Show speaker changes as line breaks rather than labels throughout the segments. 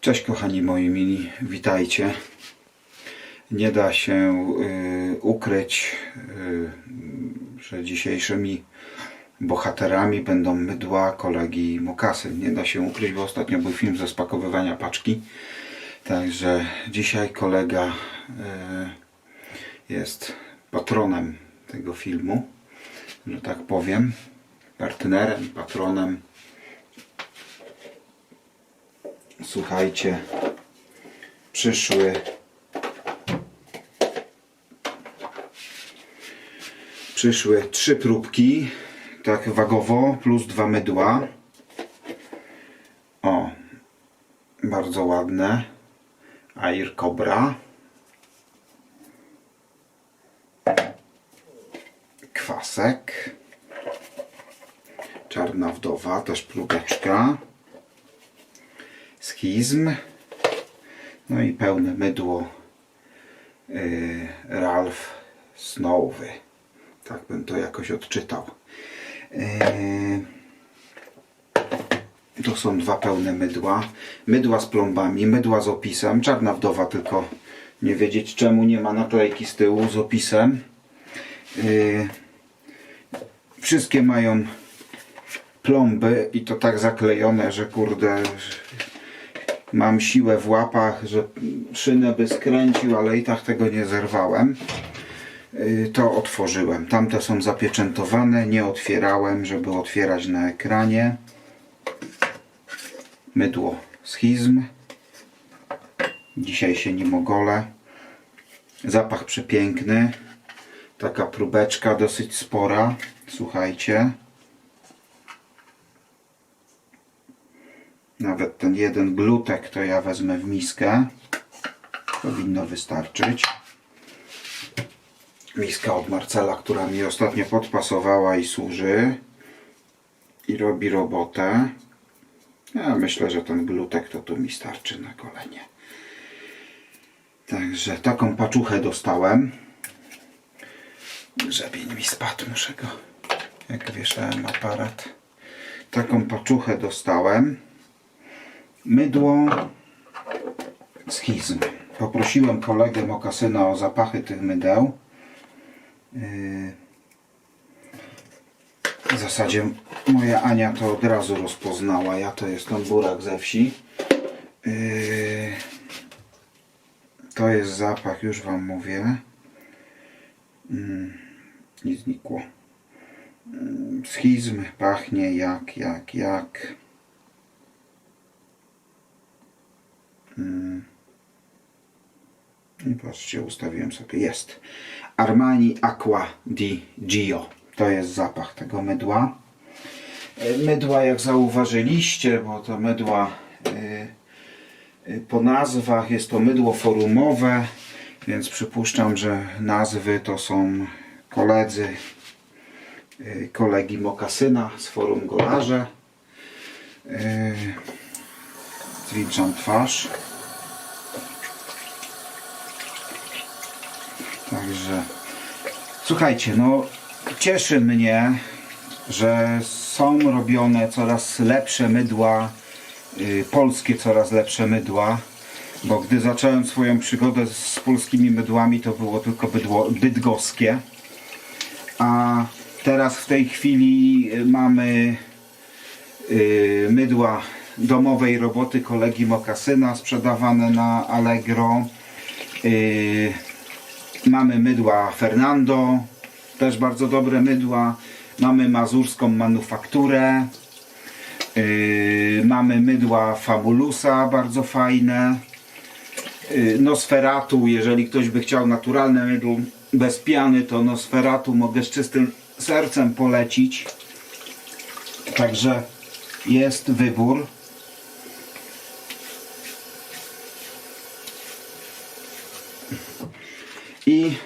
Cześć kochani moi mili, witajcie. Nie da się y, ukryć, y, że dzisiejszymi bohaterami będą mydła kolegi Mokasy. Nie da się ukryć, bo ostatnio był film ze spakowywania paczki. Także dzisiaj kolega y, jest patronem tego filmu, że tak powiem. Partnerem, patronem. Słuchajcie, przyszły przyszły trzy próbki, tak wagowo, plus dwa mydła. O, bardzo ładne. Air Cobra. Kwasek. Czarna wdowa, też próbeczka schizm. No i pełne mydło yy, Ralph Snowy. Tak bym to jakoś odczytał. Yy, to są dwa pełne mydła. Mydła z plombami, mydła z opisem. Czarna wdowa tylko nie wiedzieć czemu nie ma naklejki z tyłu z opisem. Yy, wszystkie mają plomby i to tak zaklejone, że kurde mam siłę w łapach, że szynę by skręcił, ale i tak tego nie zerwałem. Yy, To otworzyłem. Tamte są zapieczętowane, nie otwierałem, żeby otwierać na ekranie. Mydło schizm. Dzisiaj się nim ogolę. Zapach przepiękny. Taka próbeczka dosyć spora. Słuchajcie. Nawet ten jeden glutek to ja wezmę w miskę. Powinno wystarczyć. Miska od Marcela, która mi ostatnio podpasowała i służy. I robi robotę. Ja myślę, że ten glutek to tu mi starczy na golenie. Także taką paczuchę dostałem. Grzebień mi spadł, muszę go, jak wieszałem aparat. Taką paczuchę dostałem mydło schizm. Poprosiłem kolegę Mokasyna o zapachy tych mydeł. Yy, W zasadzie moja Ania to od razu rozpoznała. Ja to jestem burak ze wsi. Yy, To jest zapach, już Wam mówię. Mm, Nie znikło. Schizm pachnie jak, jak, jak. I patrzcie, ustawiłem sobie. Jest. Armani Aqua di Gio. To jest zapach tego mydła. E, Mydła, jak zauważyliście, bo to mydła e, e, po nazwach jest to mydło forumowe, więc przypuszczam, że nazwy to są koledzy kolegi Mokasyna z forum Golarze. Zwilczam twarz. Także słuchajcie, no cieszy mnie, że są robione coraz lepsze mydła, y, polskie coraz lepsze mydła, bo gdy zacząłem swoją przygodę z polskimi mydłami, to było tylko bydło, bydgoskie, a teraz w tej chwili y, mamy y, mydła domowej roboty kolegi Mokasyna sprzedawane na Allegro. Y, Mamy mydła Fernando, też bardzo dobre mydła. Mamy mazurską manufakturę. Yy, mamy mydła Fabulusa, bardzo fajne. Yy, Nosferatu, jeżeli ktoś by chciał naturalne mydło bez piany, to Nosferatu mogę z czystym sercem polecić. Także jest wybór. I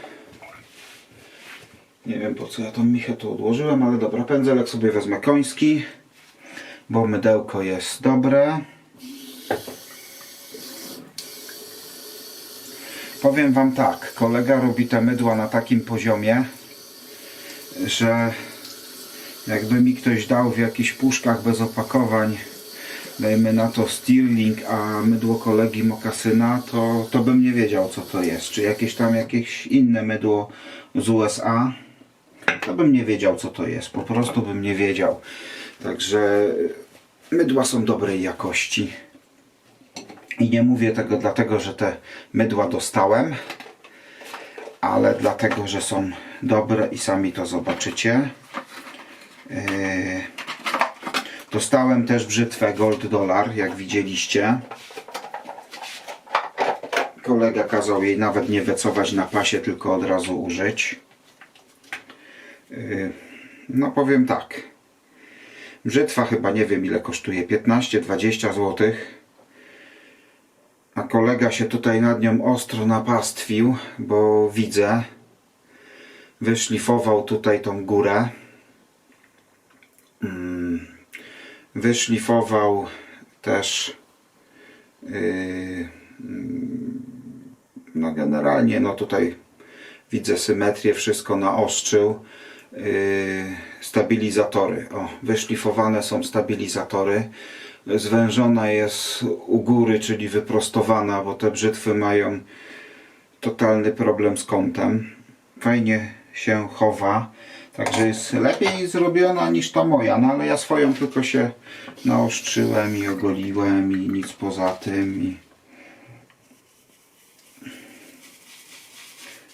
nie wiem po co ja tą michę tu odłożyłem, ale dobra, pędzelek sobie wezmę koński, bo mydełko jest dobre. Powiem Wam tak, kolega robi te mydła na takim poziomie, że jakby mi ktoś dał w jakichś puszkach bez opakowań dajmy na to Stirling, a mydło kolegi Mokasyna, to, to bym nie wiedział co to jest. Czy jakieś tam jakieś inne mydło z USA, to bym nie wiedział co to jest. Po prostu bym nie wiedział. Także mydła są dobrej jakości. I nie mówię tego dlatego, że te mydła dostałem, ale dlatego, że są dobre i sami to zobaczycie. Yy, Dostałem też brzytwę Gold Dollar, jak widzieliście. Kolega kazał jej nawet nie wecować na pasie, tylko od razu użyć. Yy, No powiem tak. Brzytwa chyba nie wiem ile kosztuje, 15-20 zł. A kolega się tutaj nad nią ostro napastwił, bo widzę. Wyszlifował tutaj tą górę. Wyszlifował też yy, no generalnie no tutaj widzę symetrię, wszystko naostrzył yy, stabilizatory. O, wyszlifowane są stabilizatory. Zwężona jest u góry, czyli wyprostowana, bo te brzytwy mają totalny problem z kątem. Fajnie się chowa Także jest lepiej zrobiona niż ta moja, no ale ja swoją tylko się naostrzyłem i ogoliłem i nic poza tym. I...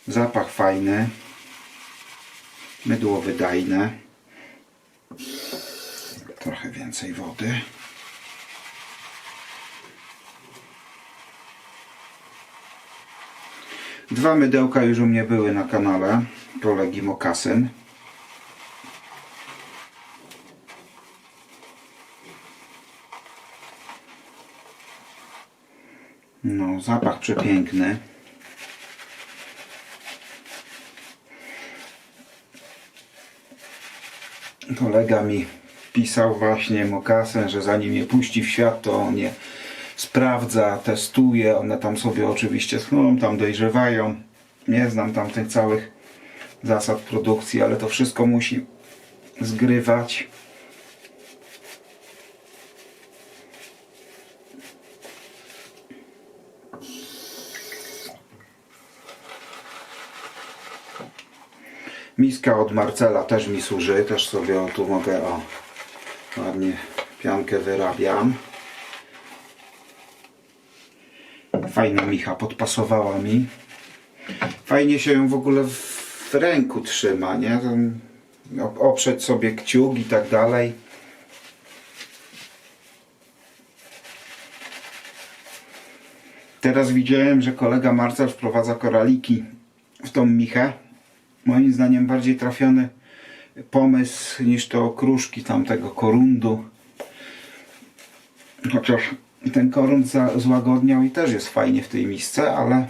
Zapach fajny, mydło wydajne, trochę więcej wody. Dwa mydełka już u mnie były na kanale kolegi Mokasyn. No, zapach przepiękny. Kolega mi pisał właśnie mokasem, że zanim je puści w świat, to on je sprawdza, testuje. One tam sobie oczywiście schną, tam dojrzewają. Nie znam tam tych całych zasad produkcji, ale to wszystko musi zgrywać. Miska od Marcela też mi służy, też sobie o, tu mogę o ładnie piankę wyrabiam. Fajna micha podpasowała mi. Fajnie się ją w ogóle w ręku trzyma, nie? Oprzeć sobie kciuk i tak dalej. Teraz widziałem, że kolega Marcel wprowadza koraliki w tą michę moim zdaniem bardziej trafiony pomysł niż te okruszki tamtego korundu. Chociaż ten korund złagodniał i też jest fajnie w tej misce, ale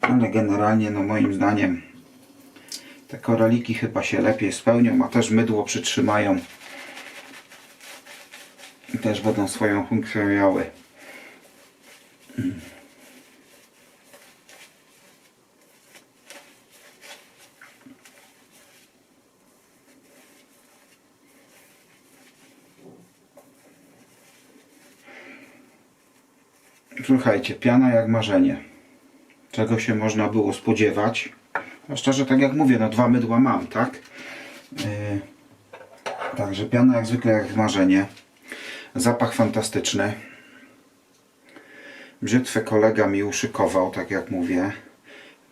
ale generalnie no moim zdaniem te koraliki chyba się lepiej spełnią, a też mydło przytrzymają i też będą swoją funkcję miały. Słuchajcie, piana jak marzenie. Czego się można było spodziewać? A szczerze, tak jak mówię, no dwa mydła mam, tak? Yy, także piana jak zwykle jak marzenie. Zapach fantastyczny. Brzytwę kolega mi uszykował, tak jak mówię.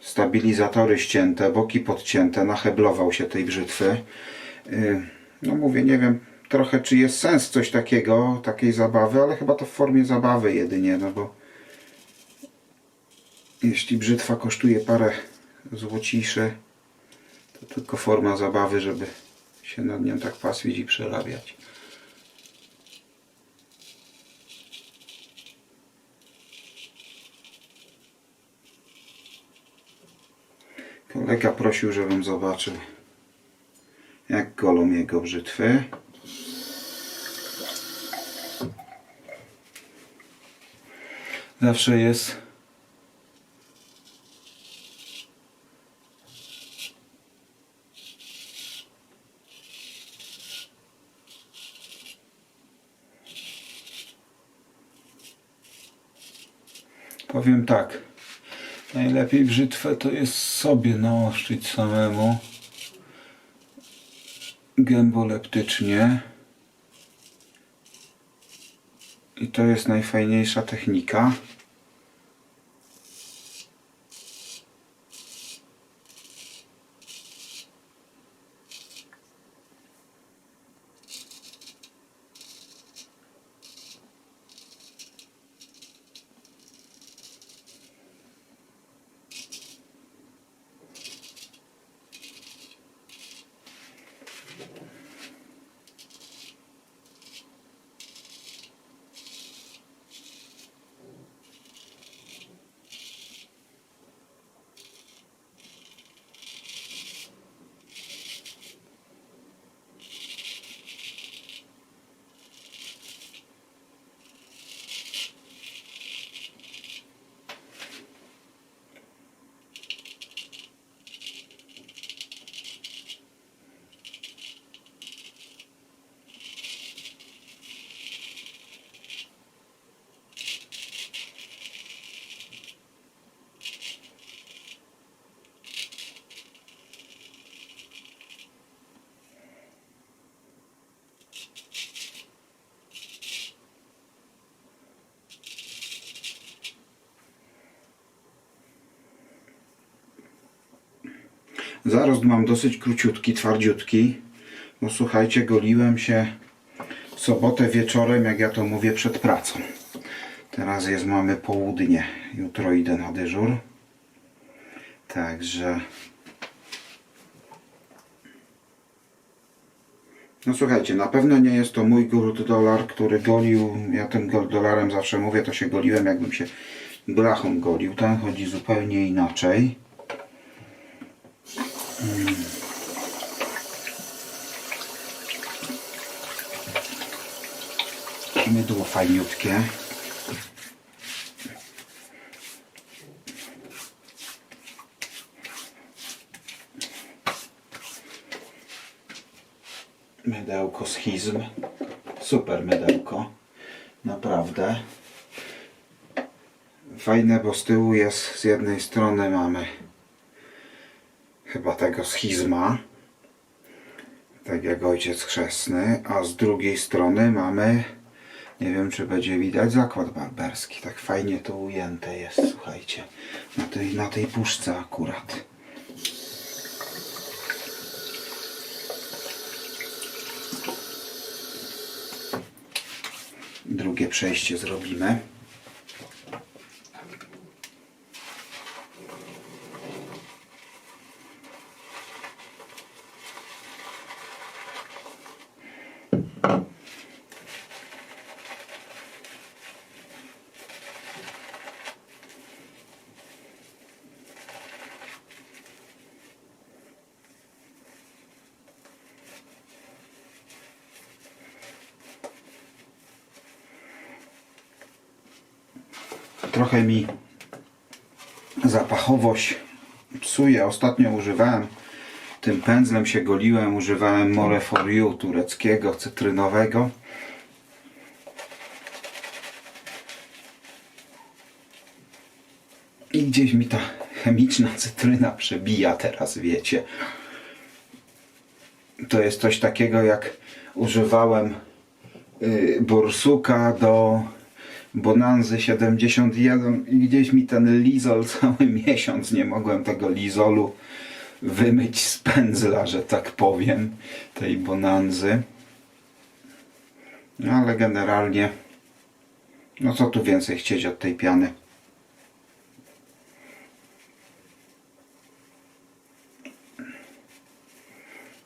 Stabilizatory ścięte, boki podcięte, nacheblował się tej brzytwy. Yy, no mówię, nie wiem trochę czy jest sens coś takiego, takiej zabawy, ale chyba to w formie zabawy jedynie, no bo jeśli brzytwa kosztuje parę złociszy, to tylko forma zabawy, żeby się nad nią tak paswić i przerabiać. Kolega prosił, żebym zobaczył jak golą jego brzytwy. Zawsze jest Powiem tak. Najlepiej brzytwę to jest sobie naostrzyć samemu. Gęboleptycznie. I to jest najfajniejsza technika. Zarost mam dosyć króciutki, twardziutki. Bo słuchajcie, goliłem się w sobotę wieczorem, jak ja to mówię, przed pracą. Teraz jest, mamy południe. Jutro idę na dyżur. Także... No słuchajcie, na pewno nie jest to mój gold dolar, który golił. Ja tym gold dolarem zawsze mówię, to się goliłem, jakbym się blachą golił. Ten chodzi zupełnie inaczej. Mydło fajniutkie. Mydełko schizm. Super mydełko. Naprawdę. Fajne, bo z tyłu jest, z jednej strony mamy chyba tego schizma, tak jak ojciec chrzestny, a z drugiej strony mamy, nie wiem czy będzie widać, zakład barberski. Tak fajnie to ujęte jest, słuchajcie, na tej, na tej puszce akurat. Drugie przejście zrobimy. Trochę mi zapachowość psuje. Ostatnio używałem tym pędzlem się goliłem, używałem More for You tureckiego, cytrynowego. I gdzieś mi ta chemiczna cytryna przebija teraz, wiecie. To jest coś takiego jak używałem y, borsuka do Bonanzy 71 i gdzieś mi ten lizol cały miesiąc nie mogłem tego lizolu wymyć z pędzla, że tak powiem, tej Bonanzy. No ale generalnie no co tu więcej chcieć od tej piany.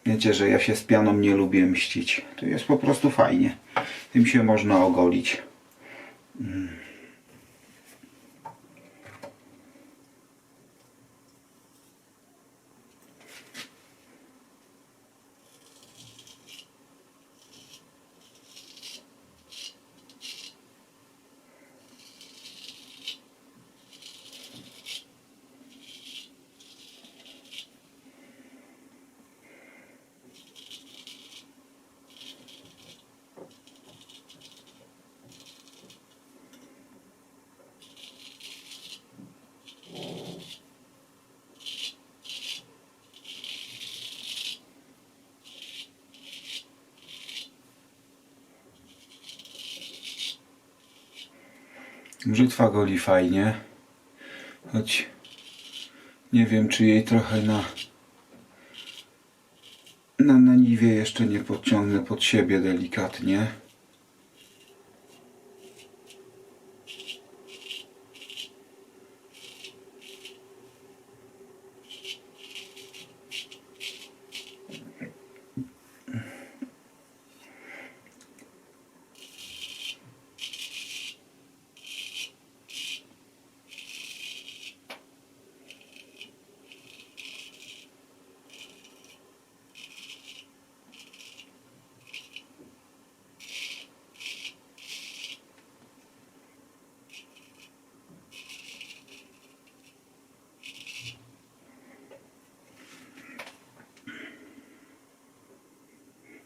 Wiecie, że ja się z pianą nie lubię mścić. To jest po prostu fajnie. Tym się można ogolić. Mm. Brzytwa goli fajnie. Choć nie wiem, czy jej trochę na na, na niwie jeszcze nie podciągnę pod siebie delikatnie.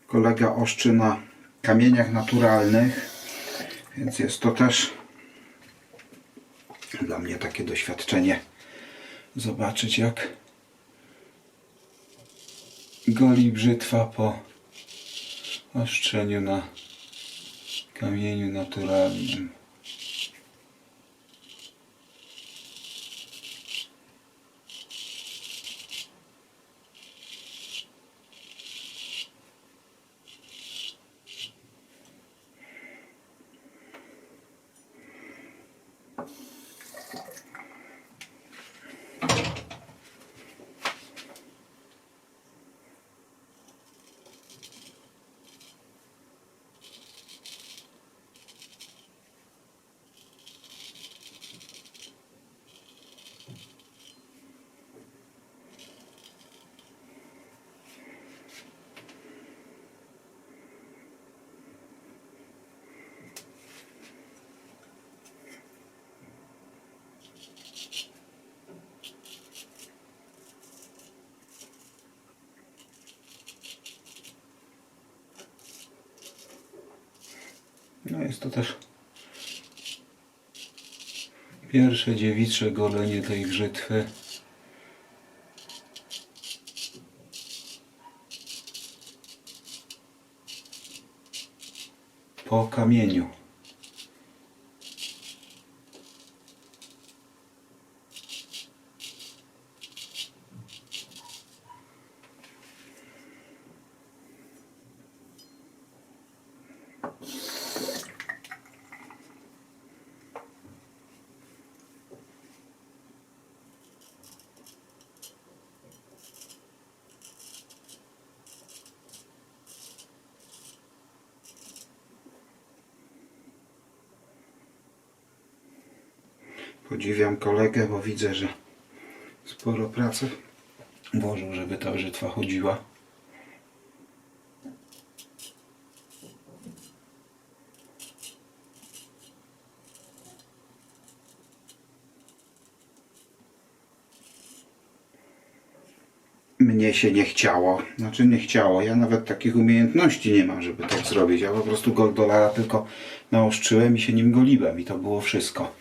Kolega oszczy na kamieniach naturalnych, więc jest to też dla mnie takie doświadczenie. Zobaczyć jak goli brzytwa po oszczeniu na kamieniu naturalnym. No jest to też pierwsze dziewicze golenie tej brzytwy. Po kamieniu. Podziwiam kolegę, bo widzę, że sporo pracy włożył, żeby ta brzytwa chodziła. Mnie się nie chciało, znaczy nie chciało. Ja nawet takich umiejętności nie mam, żeby tak zrobić. Ja po prostu gold dolara tylko naostrzyłem i się nim goliłem i to było wszystko.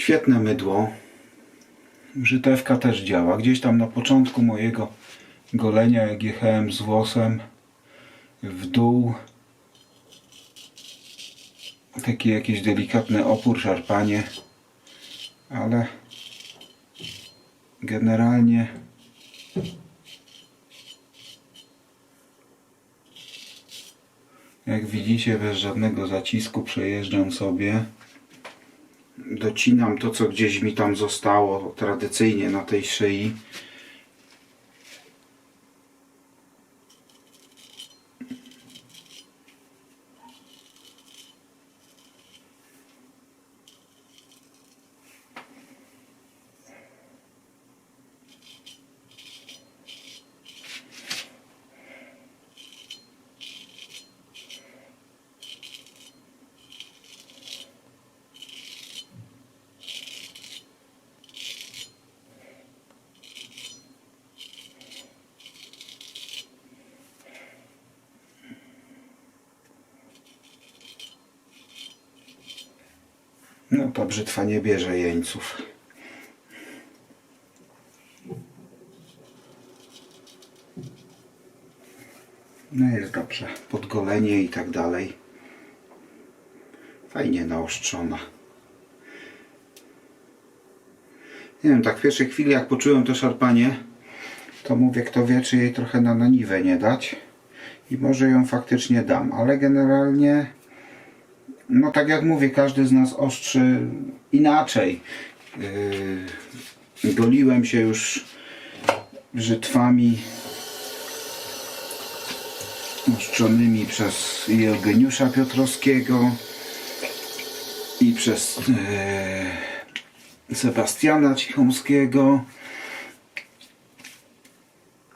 Świetne mydło. Brzytewka też działa. Gdzieś tam na początku mojego golenia, jak jechałem z włosem w dół, taki jakiś delikatny opór, szarpanie, ale generalnie jak widzicie bez żadnego zacisku przejeżdżam sobie docinam to, co gdzieś mi tam zostało tradycyjnie na tej szyi. No ta brzytwa nie bierze jeńców. No jest dobrze. Podgolenie i tak dalej. Fajnie naostrzona. Nie wiem, tak w pierwszej chwili jak poczułem to szarpanie, to mówię, kto wie, czy jej trochę na naniwę nie dać. I może ją faktycznie dam, ale generalnie no tak jak mówię, każdy z nas ostrzy inaczej. Yy, goliłem się już brzytwami ostrzonymi przez Eugeniusza Piotrowskiego i przez yy, Sebastiana Cichomskiego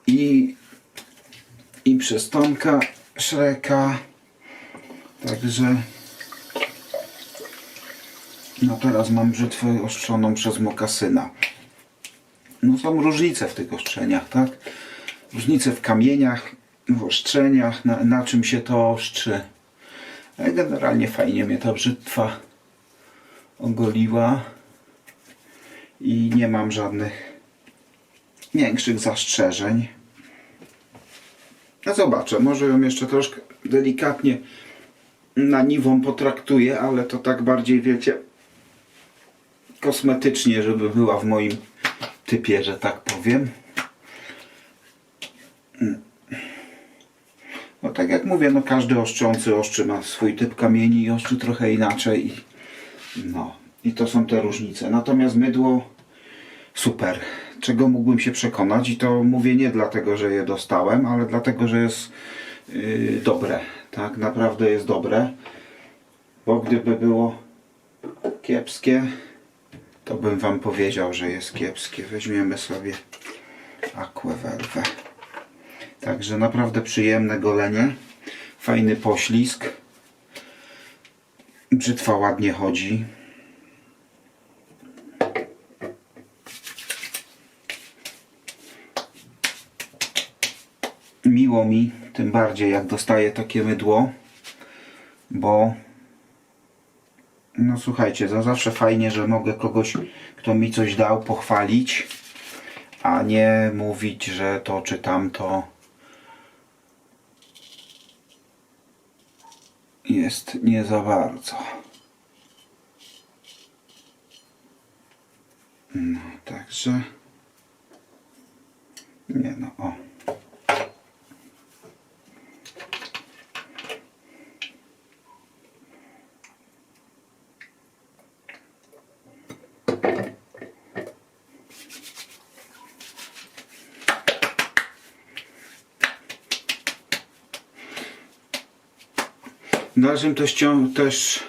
i, i przez Tomka Szreka. Także no teraz mam brzytwę ostrzoną przez mokasyna. No są różnice w tych ostrzeniach, tak? Różnice w kamieniach, w ostrzeniach, na, na czym się to ostrzy. Ale generalnie fajnie mnie ta brzytwa ogoliła i nie mam żadnych większych zastrzeżeń. No zobaczę, może ją jeszcze troszkę delikatnie na niwą potraktuję, ale to tak bardziej wiecie kosmetycznie, żeby była w moim typie, że tak powiem. No tak jak mówię, no każdy oszczący ostrzy ma swój typ kamieni i ostrzy trochę inaczej. I, no i to są te różnice. Natomiast mydło super. Czego mógłbym się przekonać i to mówię nie dlatego, że je dostałem, ale dlatego, że jest yy, dobre. Tak, naprawdę jest dobre. Bo gdyby było kiepskie, to bym wam powiedział, że jest kiepskie. Weźmiemy sobie aquavelwę. Także naprawdę przyjemne golenie. Fajny poślizg. Brzytwa ładnie chodzi. Miło mi, tym bardziej jak dostaję takie mydło, bo no słuchajcie, to zawsze fajnie, że mogę kogoś, kto mi coś dał, pochwalić, a nie mówić, że to czy tamto jest nie za bardzo. No, także nie no, o. W dalszym też, cią- też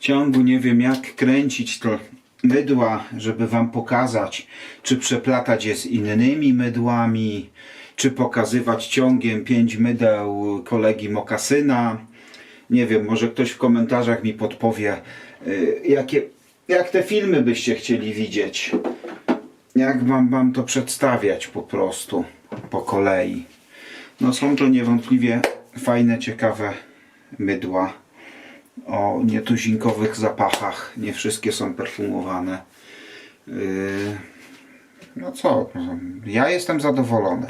ciągu nie wiem jak kręcić to mydła, żeby wam pokazać, czy przeplatać je z innymi mydłami, czy pokazywać ciągiem pięć mydeł kolegi Mokasyna. Nie wiem, może ktoś w komentarzach mi podpowie, y, jakie, jak te filmy byście chcieli widzieć. Jak wam, wam to przedstawiać po prostu, po kolei. No są to niewątpliwie fajne, ciekawe mydła o nietuzinkowych zapachach. Nie wszystkie są perfumowane. Yy, No co, ja jestem zadowolony.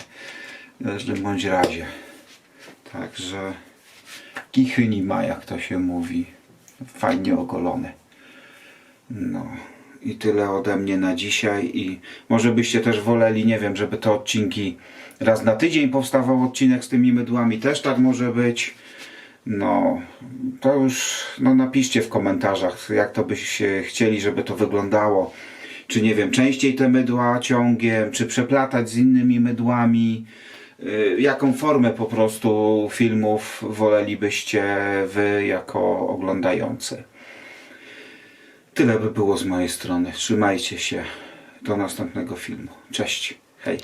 W każdym bądź razie. Także kichy nie ma, jak to się mówi. Fajnie ogolony. No i tyle ode mnie na dzisiaj i może byście też woleli, nie wiem, żeby te odcinki raz na tydzień powstawał odcinek z tymi mydłami, też tak może być. No, to już no napiszcie w komentarzach, jak to byście chcieli, żeby to wyglądało. Czy nie wiem, częściej te mydła ciągiem, czy przeplatać z innymi mydłami. Y, Jaką formę po prostu filmów wolelibyście wy jako oglądający. Tyle by było z mojej strony. Trzymajcie się. Do następnego filmu. Cześć. Hej.